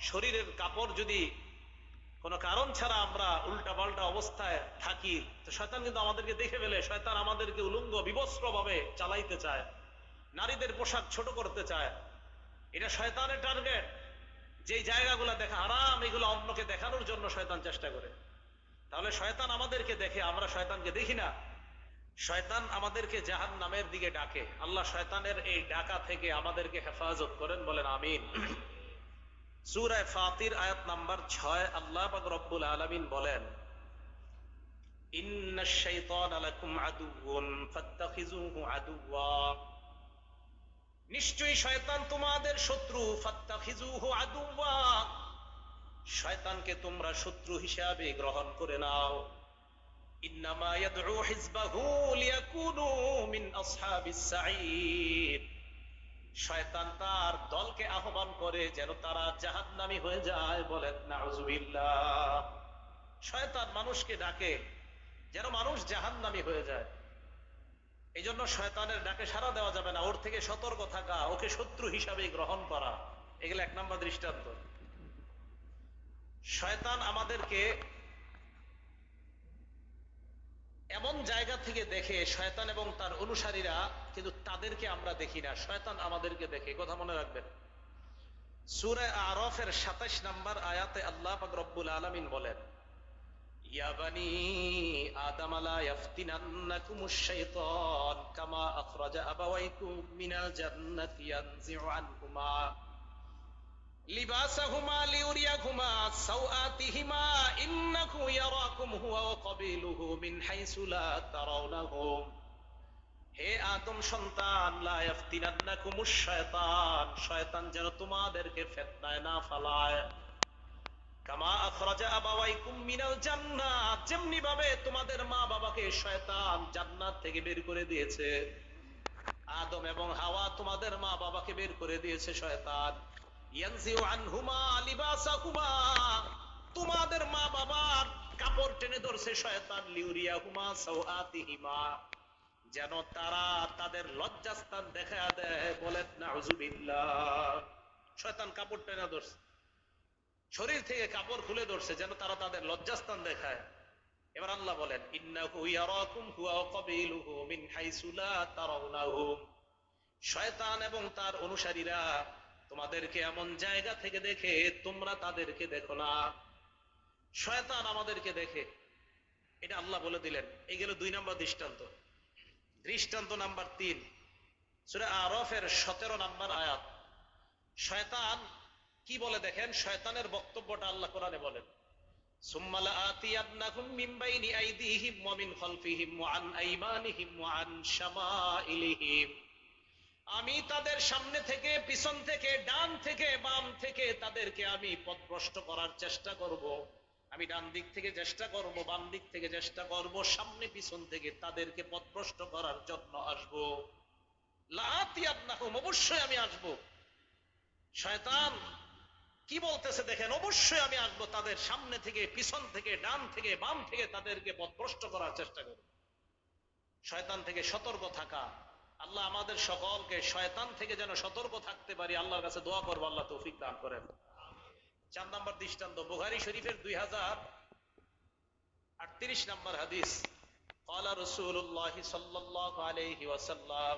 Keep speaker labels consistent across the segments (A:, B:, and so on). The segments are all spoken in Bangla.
A: শরীরের কাপড় যদি কোনো কারণ ছাড়া আমরা উল্টা পাল্টা অবস্থায় থাকি, তো শয়তান কিন্তু আমাদেরকে দেখে ফেলে, শয়তান আমাদেরকে উলঙ্গ বিবস্ত্র ভাবে চালাইতে চায়, নারীদের পোশাক ছোট করতে চায়। এটা শয়তানের টার্গেট। যেই জায়গাগুলো দেখা হারাম, এগুলো অন্যকে দেখানোর জন্য শয়তান চেষ্টা করে। তাহলে শয়তান আমাদেরকে দেখে, আমরা শয়তানকে দেখি না। শয়তান আমাদেরকে জাহান নামের দিকে ডাকে। আল্লাহ শয়তানের এই ডাকা থেকে আমাদেরকে হেফাজত করেন, বলেন আমিন। সুরায় ফাতির আয়াত নাম্বার ছয়, আল্লাহ রব্বুল আলামিন বলেন নিশ্চয়ই শয়তান তোমাদের শত্রু শয়তানকে তোমরা শত্রু হিসাবে গ্রহণ করে নাও। ইন্নামা ইয়াদউ হিজবাহু লিয়াকুনু মিন আসহাবিস সাঈদ। শয়তান তার দলকে আহ্বান করে যেন তারা জাহান্নামী হয়ে যায় বলেন, নাউজুবিল্লাহ। শয়তান মানুষকে ডাকে যেন মানুষ জাহান্নামী হয়ে যায়। এই জন্য শয়তানের ডাকে সারা দেওয়া যাবে না। ওর থেকে সতর্ক থাকা, ওকে শত্রু হিসাবে গ্রহণ করা, এগুলো এক নম্বর দৃষ্টান্ত। শয়তান আমাদেরকে এমন জায়গা থেকে দেখে শয়তান এবং তার অনুসারীরা কিন্তু তাদেরকে আমরা দেখি না। শয়তান আমাদেরকে দেখে। কথা মনে রাখবেন। সুরে আরফের সাতাশ নাম্বার আয়াতে আল্লাহ পাক রব্বুল আলামিন বলেন, ইয়া বানি ইয়াফতিনান্নাকুমুশ শাইতান কামা আখরাজা যেমনি ভাবে তোমাদের মা বাবাকে শয়তান জান্নাত থেকে বের করে দিয়েছে। আদম এবং হাওয়া তোমাদের মা বাবাকে বের করে দিয়েছে, শয়তান। তোমাদের মা বাবার কাপড় টেনে ধরছে শয়তান, লিউরিয়াহুমা সাওআতিহিমা। যেন তারা তাদের লজ্জাস্থান দেখা দেয়, বলেন, নাউজুবিল্লাহ। শয়তান কাপড় টেনে ধরছে। শরীর থেকে কাপড় খুলে ধরছে, যেন তারা তাদের লজ্জাস্থান দেখায়। এবার আল্লাহ বলেন, ইন্নাহু শয়তান এবং তার অনুসারীরা তোমাদেরকে এমন জায়গা থেকে দেখে তোমরা তাদেরকে দেখো না। শয়তান আমাদেরকে দেখে। এটা আল্লাহ বলে দিলেন। এই গেল দুই নাম্বার দৃষ্টান্ত। দৃষ্টান্ত নাম্বার তিন। সুরে আরফের সতেরো নাম্বার আয়াত। শয়তান কি বলে দেখেন? শয়তানের বক্তব্যটা আল্লাহ কোরআনে বলেন। সুম্মালা ওয়া আন আমি তাদের সামনে থেকে, পিছন থেকে, ডান থেকে, বাম থেকে তাদেরকে আমি পথভ্রষ্ট করার চেষ্টা করব। আমি ডান দিক থেকে চেষ্টা করব, বাম দিক থেকে চেষ্টা করব, সামনে পিছন থেকে তাদেরকে পথভ্রষ্ট করার জন্য আসব। অবশ্যই আমি আসব। শয়তান কি বলতেছে দেখেন, অবশ্যই আমি আসব তাদের সামনে থেকে, পিছন থেকে, ডান থেকে, বাম থেকে তাদেরকে পথভ্রষ্ট করার চেষ্টা করব। শয়তান থেকে সতর্ক থাকা। আল্লাহ আমাদের সকলকে শয়তান থেকে যেন সতর্ক থাকতে পারি আল্লাহর কাছে দোয়া করবো আল্লাহ তৌফিক দান করেন চার নম্বর দৃষ্টান্ত বুখারী শরীফের দুই হাজার আটত্রিশ নম্বর হাদিস قال رسول الله صلى الله عليه وسلم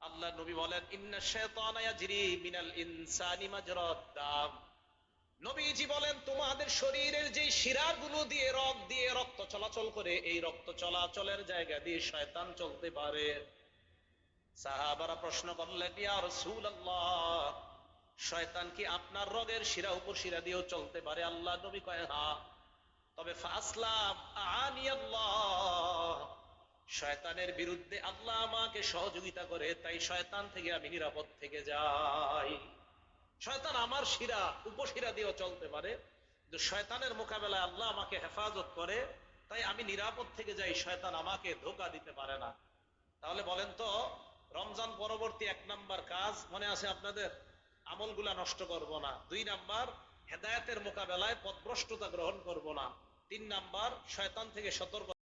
A: আল্লাহ নবী বলেন ইন্না শাইতানা ইয়াজরি মিনাল ইনসানি মাজরাদ দাম নবীজি বলেন তোমাদের শরীরের যে শিরাগুলো দিয়ে রক্ত দিয়ে রক্ত চলাচল করে এই রক্ত চলাচলের জায়গা দিয়ে শয়তান চলতে পারে সাহাবারা প্রশ্ন করলেন শয়তান কি আপনার রগের শিরা উপর শিরা দিয়েও চলতে পারে? আল্লাহ নবী কয় হ্যাঁ তবে শয়তানের বিরুদ্ধে আল্লাহ আমাকে সহযোগিতা করে, তাই শয়তান থেকে আমি নিরাপদ থেকে যাই। শয়তান আমার শিরা উপশিরা দিয়েও চলতে পারে, কিন্তু শয়তানের মোকাবেলায় আল্লাহ আমাকে হেফাজত করে, তাই আমি নিরাপদ থেকে যাই, শয়তান আমাকে ধোকা দিতে পারে না। তাহলে বলেন তো রমজান পরবর্তী এক নাম্বার কাজ, মনে আছে আপনাদের? আমলগুলা নষ্ট করব না। দুই নাম্বার, হেদায়তের মোকাবেলায় পথভ্রষ্টতা গ্রহণ করব না। তিন নাম্বার, শয়তান থেকে সতর্ক